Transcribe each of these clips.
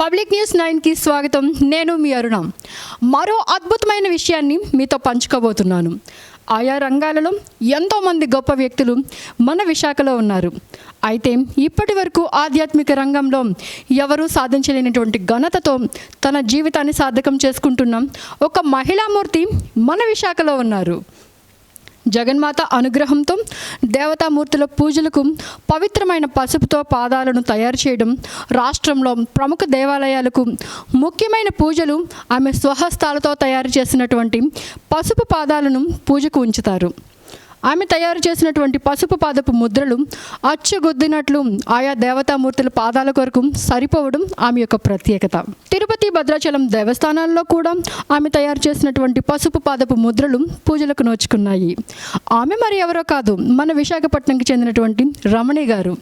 Public news నైన్కి స్వాగతం. నేను మీ అరుణ. మరో అద్భుతమైన విషయాన్ని మీతో పంచుకోబోతున్నాను. ఆయా రంగాలలో ఎంతోమంది గొప్ప వ్యక్తులు మన విశాఖలో ఉన్నారు. అయితే ఇప్పటి వరకు ఆధ్యాత్మిక రంగంలో ఎవరూ సాధించలేనటువంటి ఘనతతో తన జీవితాన్ని సార్థకం చేసుకుంటున్న ఒక మహిళామూర్తి మన విశాఖలో ఉన్నారు. జగన్మాత అనుగ్రహంతో దేవతామూర్తుల పూజలకు పవిత్రమైన పసుపుతో పాదాలను తయారు చేయడం రాష్ట్రంలో ప్రముఖ దేవాలయాలకు ముఖ్యమైన పూజలు ఆమె స్వహస్తాలతో తయారు చేసినటువంటి పసుపు పాదాలను పూజకు ఉంచుతారు. ఆమె తయారు చేసినటువంటి పసుపు పాదపు ముద్రలు అచ్చగొద్దినట్లు ఆయా దేవతామూర్తుల పాదాల కొరకు సరిపోవడం ఆమె యొక్క ప్రత్యేకత. తిరుపతి భద్రాచలం దేవస్థానాల్లో కూడా ఆమె తయారు చేసినటువంటి పసుపు పాదపు ముద్రలు పూజలకు నోచుకున్నాయి. ఆమె మరి ఎవరో కాదు మన విశాఖపట్నంకి చెందినటువంటి రమణి గారు.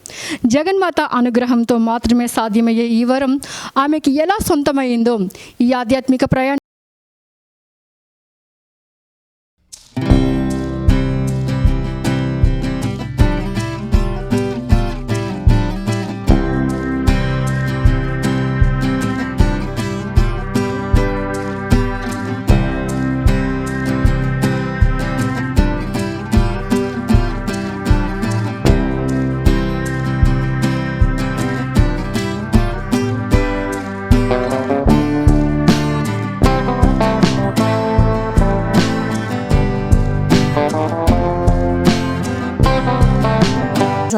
జగన్మాత అనుగ్రహంతో మాత్రమే సాధ్యమయ్యే ఈ వరం ఆమెకి ఎలా సొంతమైందో ఈ ఆధ్యాత్మిక ప్రయాణం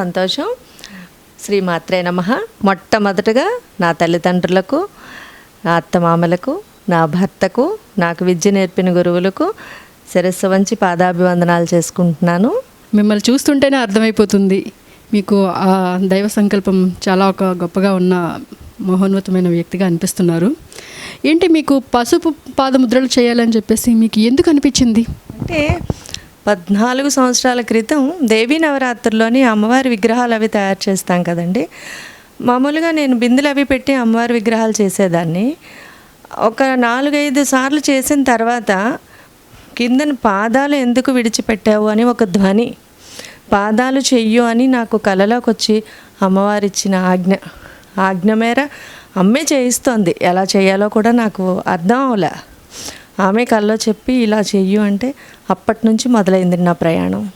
సంతోషం. శ్రీ మాత్రే నమ. మొట్టమొదటగా నా తల్లిదండ్రులకు నా అత్తమామలకు నా భర్తకు నాకు విద్య నేర్పిన గురువులకు శిరస్సు వంచి పాదాభివందనాలు చేసుకుంటున్నాను. మిమ్మల్ని చూస్తుంటేనే అర్థమైపోతుంది. మీకు ఆ దైవ సంకల్పం చాలా ఒక గొప్పగా ఉన్న మహోన్నతమైన వ్యక్తిగా అనిపిస్తున్నారు. ఏంటి మీకు పసుపు పాదముద్రలు చేయాలని చెప్పేసి మీకు ఎందుకు అనిపించింది? అంటే పద్నాలుగు సంవత్సరాల క్రితం దేవీ నవరాత్రుల్లోని అమ్మవారి విగ్రహాలు అవి తయారు చేస్తాం కదండి. మామూలుగా నేను బిందులు అవి పెట్టి అమ్మవారి విగ్రహాలు చేసేదాన్ని. ఒక నాలుగైదు సార్లు చేసిన తర్వాత కిందన పాదాలు ఎందుకు విడిచిపెట్టావు అని ఒక ధ్వని పాదాలు చెయ్యు అని నాకు కలలోకి వచ్చి అమ్మవారిచ్చిన ఆజ్ఞ ఆజ్ఞ మేర అమ్మే చేయిస్తోంది. ఎలా చేయాలో కూడా నాకు అర్థం అవలే. ఆమె కల్లో చెప్పి ఇలా చెయ్యు అంటే అప్పటి నుంచి మొదలైంది నా ప్రయాణం.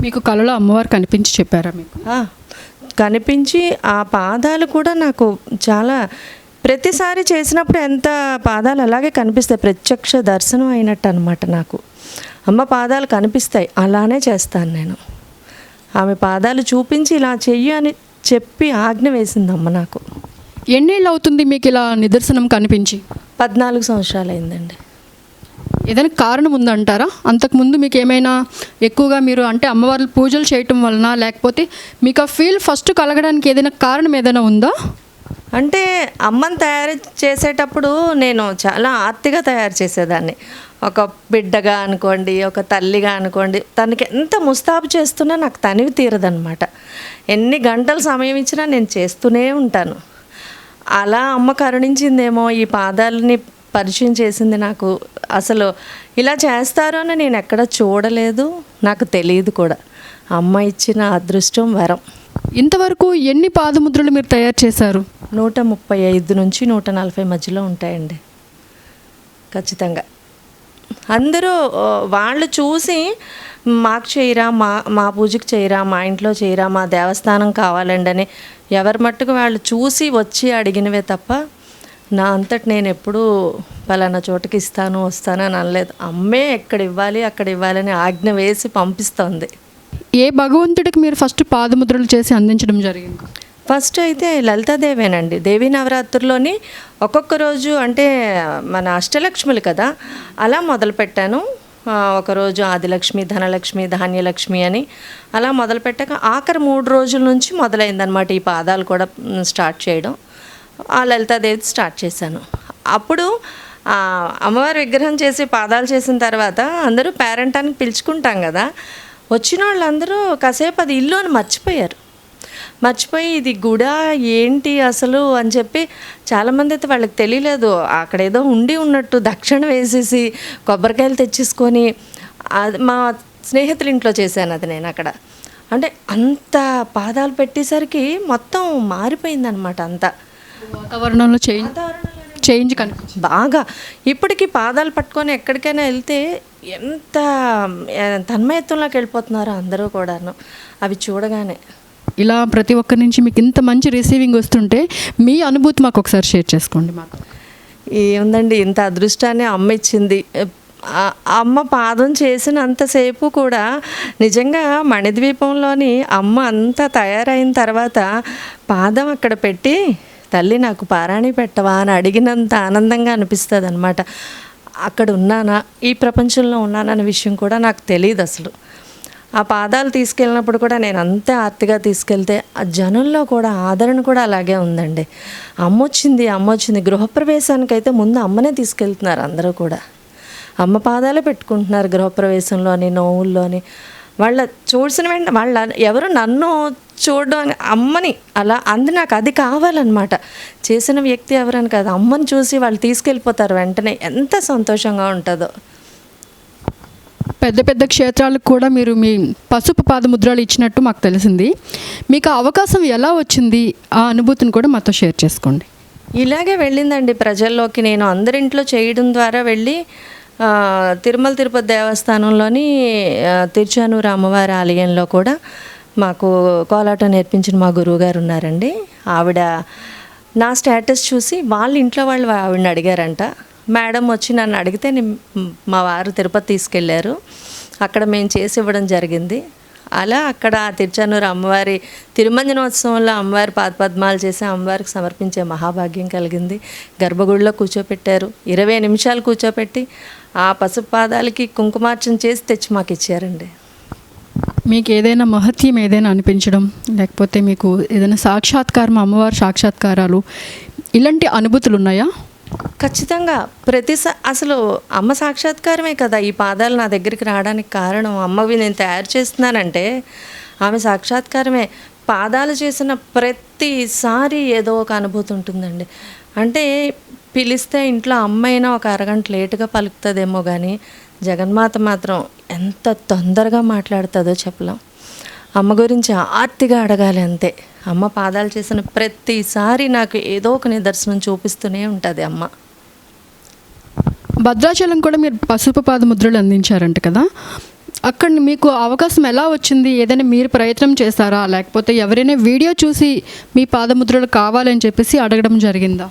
మీకు కళలో అమ్మవారు కనిపించి చెప్పారా మీకు? కనిపించి ఆ పాదాలు కూడా నాకు చాలా ప్రతిసారి చేసినప్పుడు ఎంత పాదాలు అలాగే కనిపిస్తాయి. ప్రత్యక్ష దర్శనం అయినట్టు అనమాట నాకు. అమ్మ పాదాలు కనిపిస్తాయి. అలానే చేస్తాను నేను. ఆమె పాదాలు చూపించి ఇలా చెయ్యి అని చెప్పి ఆజ్ఞ వేసింది అమ్మ నాకు. ఎన్నేళ్ళు అవుతుంది మీకు ఇలా నిదర్శనం కనిపించి? పద్నాలుగు సంవత్సరాలు అయిందండి ఏదైనా కారణం ఉందంటారా? అంతకుముందు మీకు ఏమైనా ఎక్కువగా మీరు అంటే అమ్మవారి పూజలు చేయటం వలన లేకపోతే మీకు ఆ ఫీల్ ఫస్ట్ కలగడానికి ఏదైనా కారణం ఏదైనా ఉందా? అంటే అమ్మని తయారు చేసేటప్పుడు నేను చాలా ఆర్తిగా తయారు చేసేదాన్ని. ఒక బిడ్డగా అనుకోండి ఒక తల్లిగా అనుకోండి తనకి ఎంత ముస్తాబు చేస్తున్నా నాకు తనివి తీరదనమాట ఎన్ని గంటలు సమయం ఇచ్చినా నేను చేస్తూనే ఉంటాను. అలా అమ్మ కరుణించిందేమో ఈ పాదాలని పరిచయం చేసింది నాకు. అసలు ఇలా చేస్తారు అని నేను ఎక్కడ చూడలేదు నాకు తెలియదు కూడా. అమ్మ ఇచ్చిన అదృష్టం వరం. ఇంతవరకు ఎన్ని పాదముద్రలు మీరు తయారు చేశారు? నూట ముప్పై ఐదు నుంచి నూట నలభై మధ్యలో ఉంటాయండి. ఖచ్చితంగా. అందరూ వాళ్ళు చూసి మాకు చేయరా మా మా పూజకి చేయరా మా ఇంట్లో చేయరా మా దేవస్థానం కావాలండి అని ఎవరి మట్టుకు వాళ్ళు చూసి వచ్చి అడిగినవే తప్ప నా అంతటి నేను ఎప్పుడూ పలానా చోటకి ఇస్తాను వస్తాను అని అనలేదు. అమ్మే ఎక్కడ ఇవ్వాలి అక్కడ ఇవ్వాలని ఆజ్ఞ వేసి పంపిస్తోంది. ఏ భగవంతుడికి మీరు ఫస్ట్ పాదముద్రలు చేసి అందించడం జరిగింది? ఫస్ట్ అయితే లలితాదేవేనండి. దేవీ నవరాత్రుల్లోని ఒక్కొక్క రోజు అంటే మన అష్టలక్ష్ములు కదా అలా మొదలుపెట్టాను. ఒకరోజు ఆదిలక్ష్మి ధనలక్ష్మి ధాన్యలక్ష్మి అని అలా మొదలుపెట్టాక ఆఖరి మూడు రోజుల నుంచి మొదలైందనమాట ఈ పాదాలు కూడా స్టార్ట్ చేయడం. ఆ లలితాదేవి స్టార్ట్ చేశాను. అప్పుడు అమ్మవారి విగ్రహం చేసి పాదాలు చేసిన తర్వాత అందరూ పేరెంట్ అని పిలుచుకుంటాం కదా వచ్చిన వాళ్ళందరూ కాసేపు అది ఇల్లు అని మర్చిపోయారు. మర్చిపోయి ఇది గుడా ఏంటి అసలు అని చెప్పి చాలామంది అయితే వాళ్ళకి తెలియలేదు. అక్కడ ఏదో ఉండి ఉన్నట్టు దక్షిణ వేసేసి కొబ్బరికాయలు తెచ్చేసుకొని అది మా స్నేహితుల ఇంట్లో చేశాను అది నేను అక్కడ. అంటే అంత పాదాలు పెట్టేసరికి మొత్తం మారిపోయిందనమాట అంతా. వాతావరణంలో చేంజ్ చేంజ్ బాగా. ఇప్పటికీ పాదాలు పట్టుకొని ఎక్కడికైనా వెళ్తే ఎంత తన్మయత్వంలోకి వెళ్ళిపోతున్నారో అందరూ కూడాను. అవి చూడగానే. ఇలా ప్రతి ఒక్కరి నుంచి మీకు ఇంత మంచి రిసీవింగ్ వస్తుంటే మీ అనుభూతి మాకు ఒకసారి షేర్ చేసుకోండి మాకు. ఏముందండి ఇంత అదృష్టాన్ని అమ్మ ఇచ్చింది. అమ్మ పాదం చేసినంతసేపు కూడా నిజంగా మణిద్వీపంలోని అమ్మ అంతా తయారైన తర్వాత పాదం అక్కడ పెట్టి తల్లి నాకు పారాణి పెట్టవా? అని అడిగినంత ఆనందంగా అనిపిస్తుంది అనమాట అక్కడ ఉన్నానా? ఈ ప్రపంచంలో ఉన్నానన్న విషయం కూడా నాకు తెలియదు అసలు ఆ పాదాలు తీసుకెళ్ళినప్పుడు కూడా నేను అంతే ఆర్తిగా తీసుకెళ్తే ఆ జనంలో కూడా ఆదరణ కూడా అలాగే ఉందండి. అమ్మ వచ్చింది అమ్మ వచ్చింది గృహప్రవేశానికి అయితే ముందు అమ్మనే తీసుకెళ్తున్నారు అందరూ కూడా. అమ్మ పాదాలే పెట్టుకుంటున్నారు గృహప్రవేశంలోని నోవుల్లోని. వాళ్ళ చూసిన వెంట వాళ్ళ ఎవరు నన్ను చూడడం అమ్మని అలా అంది నాకు అది కావాలన్నమాట. చేసిన వ్యక్తి ఎవరని కాదు అమ్మని చూసి వాళ్ళు తీసుకెళ్ళిపోతారు వెంటనే. ఎంత సంతోషంగా ఉంటుందో. పెద్ద పెద్ద క్షేత్రాలకు కూడా మీరు మీ పసుపు పాదముద్రలు ఇచ్చినట్టు మాకు తెలిసింది. మీకు అవకాశం ఎలా వచ్చింది? ఆ అనుభూతిని కూడా మాతో షేర్ చేసుకోండి. ఇలాగే వెళ్ళిందండి ప్రజల్లోకి. నేను అందరింట్లో చేయడం ద్వారా వెళ్ళి తిరుమల తిరుపతి దేవస్థానంలోని తిరుచానూరు అమ్మవారి ఆలయంలో కూడా మాకు కోలాటం నేర్పించిన మా గురువుగారు ఉన్నారండి. ఆవిడ నా స్టేటస్ చూసి వాళ్ళ ఇంట్లో వాళ్ళు ఆవిడని అడిగారంట. మేడం వచ్చి నన్ను అడిగితే మా వారు తిరుపతి తీసుకెళ్ళారు అక్కడ మేము చేసి ఇవ్వడం జరిగింది. అలా అక్కడ తిరుచానూరు అమ్మవారి తిరుమంజనోత్సవంలో అమ్మవారి పాదపద్మాలు చేసి అమ్మవారికి సమర్పించే మహాభాగ్యం కలిగింది. గర్భగుడిలో కూర్చోపెట్టారు. ఇరవై నిమిషాలు కూర్చోపెట్టి ఆ పసుపు పాదాలకి కుంకుమార్చన చేసి తెచ్చి మాకు ఇచ్చారండి. మీకు ఏదైనా మహత్యం ఏదైనా అనిపించడం లేకపోతే మీకు ఏదైనా సాక్షాత్కారం అమ్మవారి సాక్షాత్కారాలు ఇలాంటి అనుభూతులు ఉన్నాయా? ఖచ్చితంగా. ప్రతి అసలు అమ్మ సాక్షాత్కారమే కదా ఈ పాదాలు నా దగ్గరికి రావడానికి కారణం. అమ్మవి నేను తయారు చేస్తున్నానంటే ఆమె సాక్షాత్కారమే. పాదాలు చేసిన ప్రతిసారి ఏదో ఒక అనుభూతి ఉంటుందండి. అంటే పిలిస్తే ఇంట్లో అమ్మైనా ఒక అరగంట లేటుగా పలుకుతుందేమో కానీ జగన్మాత మాత్రం ఎంత తొందరగా మాట్లాడుతుందో చెప్పలేం. అమ్మ గురించి ఆర్తిగా అడగాలి అంతే. అమ్మ పాదాలు చేసిన ప్రతిసారి నాకు ఏదో ఒక నిదర్శనం చూపిస్తూనే ఉంటుంది అమ్మ. భద్రాచలం కూడా మీరు పసుపు పాదముద్రలు అందించారంట కదా? అక్కడ మీకు అవకాశం ఎలా వచ్చింది? ఏదైనా మీరు ప్రయత్నం చేస్తారా లేకపోతే ఎవరైనా వీడియో చూసి మీ పాదముద్రలు కావాలని చెప్పేసి అడగడం జరిగిందా?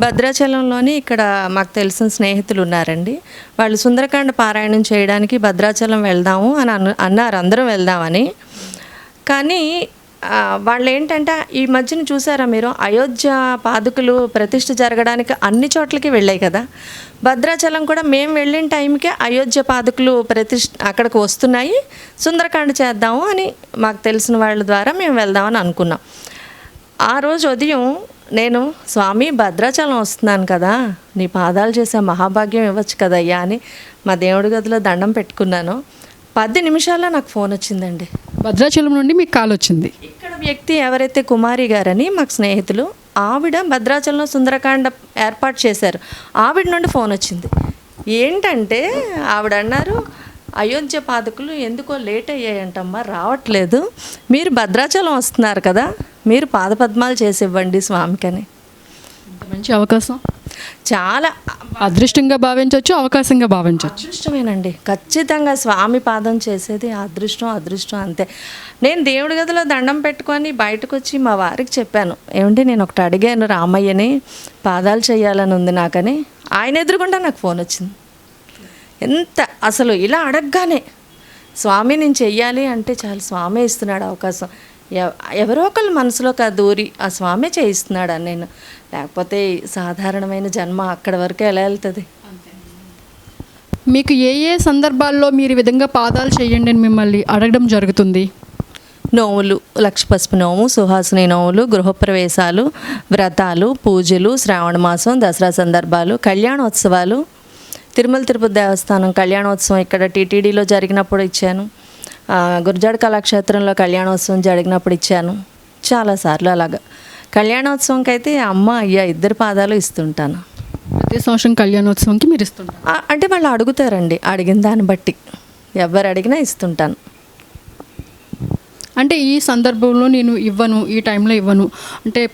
భద్రాచలంలోని ఇక్కడ మాకు తెలిసిన స్నేహితులు ఉన్నారండి. వాళ్ళు సుందరకాండ పారాయణం చేయడానికి భద్రాచలం వెళ్దాము అని అన్న అన్నారు. అందరం వెళ్దామని. కానీ వాళ్ళు ఏంటంటే ఈ మధ్యన చూసారా మీరు? అయోధ్య పాదుకులు ప్రతిష్ఠ జరగడానికి అన్ని చోట్లకి వెళ్ళాయి కదా? భద్రాచలం కూడా మేము వెళ్ళిన టైంకే అయోధ్య పాదుకులు ప్రతిష్ఠ అక్కడికి వస్తున్నాయి. సుందరకాండ చేద్దాము అని మాకు తెలిసిన వాళ్ళ ద్వారా మేము వెళ్దామని అనుకున్నాం. ఆ రోజు ఉదయం నేను స్వామి భద్రాచలం వస్తున్నాను కదా. నీ పాదాలు చేసే మహాభాగ్యం ఇవ్వచ్చు కదయ్యా అని మా దేవుడి గదిలో దండం పెట్టుకున్నాను. పది నిమిషాల్లో నాకు ఫోన్ వచ్చిందండి. భద్రాచలం నుండి మీకు కాల్ వచ్చింది. ఇక్కడ వ్యక్తి ఎవరైతే కుమారి గారని మాకు స్నేహితులు ఆవిడ భద్రాచలంలో సుందరకాండ ఏర్పాటు చేశారు. ఆవిడ నుండి ఫోన్ వచ్చింది. ఏంటంటే ఆవిడ అన్నారు అయోధ్య పాదకులు ఎందుకో లేట్ అయ్యాయంటమ్మా రావట్లేదు. మీరు భద్రాచలం వస్తున్నారు కదా మీరు పాదపద్మాలు చేసి ఇవ్వండి స్వామికని. ఇంత మంచి అవకాశం. చాలా అదృష్టంగా భావించవచ్చు అవకాశంగా భావించవచ్చు అదృష్టమేనండి. ఖచ్చితంగా స్వామి పాదం చేసేది అదృష్టం అదృష్టం అంతే. నేను దేవుడి గదిలో దండం పెట్టుకొని బయటకు వచ్చి మా వారికి చెప్పాను. ఏమంటే నేను ఒకటి అడిగాను రామయ్యని పాదాలు చేయాలని ఉంది నాకని. ఆయన ఎదురుగుండా నాకు ఫోన్ వచ్చింది. ఎంత అసలు ఇలా అడగగానే స్వామి నేను చెయ్యాలి అంటే చాలు స్వామి ఇస్తున్నాడు అవకాశం. ఎవరో ఒకళ్ళు మనసులోకి ఆ దూరి ఆ స్వామి చేయిస్తున్నాడు అని నేను. లేకపోతే సాధారణమైన జన్మ అక్కడి వరకు ఎలా వెళ్తుంది? మీకు ఏ ఏ సందర్భాల్లో మీరు ఈ విధంగా పాదాలు చేయండి అని మిమ్మల్ని అడగడం జరుగుతుంది? నోములు లక్ష పసుపు నోము సుహాసిని నోములు గృహప్రవేశాలు వ్రతాలు పూజలు శ్రావణ మాసం దసరా సందర్భాలు కళ్యాణోత్సవాలు. తిరుమల తిరుపతి దేవస్థానం కళ్యాణోత్సవం ఇక్కడ టీటీడీలో జరిగినప్పుడు ఇచ్చాను. గురజాడ కళాక్షేత్రంలో కళ్యాణోత్సవం జరిగినప్పుడు ఇచ్చాను. చాలాసార్లు అలాగా. కళ్యాణోత్సవంకి అయితే అమ్మ అయ్యా ఇద్దరు పాదాలు ఇస్తుంటాను. ప్రతి సంవత్సరం కళ్యాణోత్సవంకి మీరు ఇస్తుంటారు? అంటే వాళ్ళు అడుగుతారండి అడిగిన దాన్ని బట్టి. ఎవరు అడిగినా ఇస్తుంటాను. అంటే ఈ సందర్భంలో నేను ఇవ్వను ఈ టైంలో ఇవ్వను. అంటే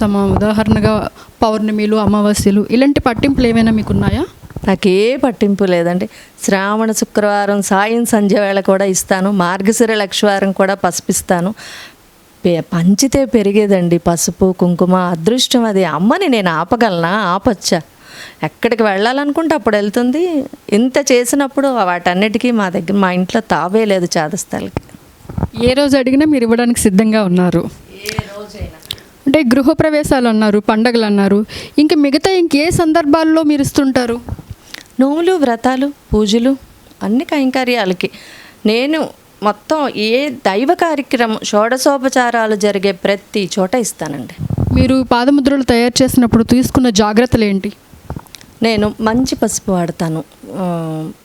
సమ ఉదాహరణగా పౌర్ణమిలు అమావాస్యలు ఇలాంటి పట్టింపులు ఏమైనా మీకు ఉన్నాయా నాకు పట్టింపు లేదండి. శ్రావణ శుక్రవారం సాయం సంధ్య వేళ కూడా ఇస్తాను. మార్గశిర లక్షవారం కూడా పసుపిస్తాను. పంచితే పెరిగేదండి పసుపు కుంకుమ అదృష్టం అది. అమ్మని నేను ఆపగలనా? ఆపచ్చా? ఎక్కడికి వెళ్ళాలనుకుంటే అప్పుడు వెళ్తుంది. ఇంత చేసినప్పుడు వాటన్నిటికీ మా దగ్గర మా ఇంట్లో తావే లేదు చాదస్తాలకి. ఏ రోజు అడిగినా మీరు ఇవ్వడానికి సిద్ధంగా ఉన్నారు. అంటే గృహప్రవేశాలు అన్నారు పండగలు అన్నారు. ఇంకా మిగతా ఇంకే సందర్భాల్లో మీరు ఇస్తుంటారు? నోములు వ్రతాలు పూజలు అన్ని కైంకర్యాలకి. నేను మొత్తం ఏ దైవ కార్యక్రమం షోడశోపచారాలు జరిగే ప్రతి చోట ఇస్తానండి. మీరు పాదముద్రలు తయారు చేసినప్పుడు తీసుకున్న జాగ్రత్తలు ఏంటి? నేను మంచి పసుపు వాడతాను.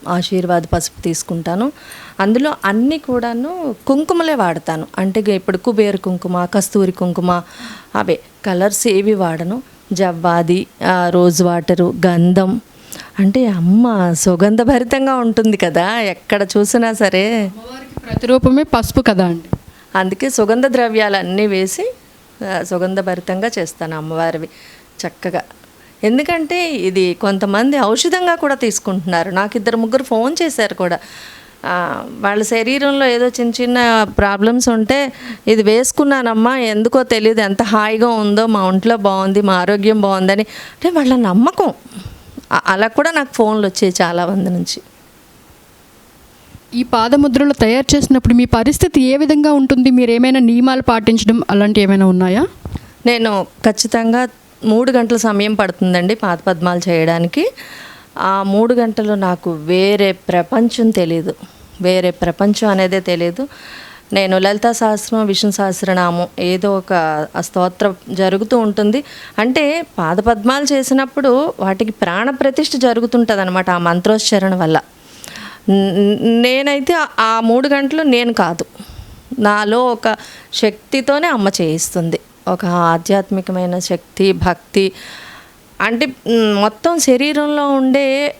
ఆశీర్వాద్ పసుపు తీసుకుంటాను. అందులో అన్నీ కూడాను కుంకుమలే వాడతాను. అంటే ఇప్పుడు కుబేర కుంకుమ కస్తూరి కుంకుమ అవే. కలర్స్ ఏవి వాడను? జవ్వాది రోజ్ వాటరు గంధం అంటే అమ్మ సుగంధభరితంగా ఉంటుంది కదా ఎక్కడ చూసినా సరే. ప్రతిరూపమే పసుపు కదా అండి. అందుకే సుగంధ ద్రవ్యాలు అన్నీ వేసి సుగంధభరితంగా చేస్తాను అమ్మవారివి చక్కగా. ఎందుకంటే ఇది కొంతమంది ఔషధంగా కూడా తీసుకుంటున్నారు. నాకు ఇద్దరు ముగ్గురు ఫోన్ చేశారు కూడా. వాళ్ళ శరీరంలో ఏదో చిన్న చిన్న ప్రాబ్లమ్స్ ఉంటే ఇది వేసుకున్నానమ్మా ఎందుకో తెలియదు ఎంత హాయిగా ఉందో మా ఒంట్లో బాగుంది మా ఆరోగ్యం బాగుందని. అంటే వాళ్ళ నమ్మకం. అలా కూడా నాకు ఫోన్లు వచ్చాయి చాలా మంది నుంచి. ఈ పాదముద్రలు తయారు చేసినప్పుడు మీ పరిస్థితి ఏ విధంగా ఉంటుంది? మీరు ఏమైనా నియమాలు పాటించడం అలాంటివి ఏమైనా ఉన్నాయా? నేను ఖచ్చితంగా మూడు గంటల సమయం పడుతుందండి పాత పద్మాలు చేయడానికి. ఆ మూడు గంటలు నాకు వేరే ప్రపంచం తెలీదు. వేరే ప్రపంచం అనేదే తెలియదు నేను లలిత సహస్రం విష్ణు సహస్రనామం ఏదో ఒక స్తోత్రం జరుగుతూ ఉంటుంది. అంటే పాదపద్మాలు చేసినప్పుడు వాటికి ప్రాణ ప్రతిష్ఠ జరుగుతుంటుంది అనమాట ఆ మంత్రోచ్చారణ వల్ల. నేనైతే ఆ- మూడు గంటలు నేను కాదు. నాలో ఒక శక్తితోనే అమ్మ చేయిస్తుంది. ఒక ఆధ్యాత్మికమైన శక్తి భక్తి అంటే మొత్తం శరీరంలో ఉండే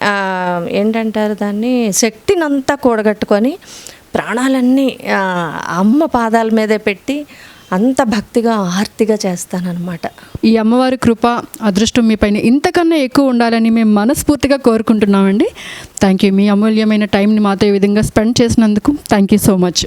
ఏంటంటారు దాన్ని? శక్తినంతా కూడగట్టుకొని ప్రాణాలన్నీ అమ్మ పాదాల మీదే పెట్టి అంత భక్తిగా ఆర్తిగా చేస్తానన్నమాట. ఈ అమ్మవారి కృప అదృష్టం మీ పైన ఇంతకన్నా ఎక్కువ ఉండాలని మేము మనస్ఫూర్తిగా కోరుకుంటున్నామండి. థ్యాంక్ యూ మీ అమూల్యమైన టైంని మాతో ఈ విధంగా స్పెండ్ చేసినందుకు థ్యాంక్ యూ సో మచ్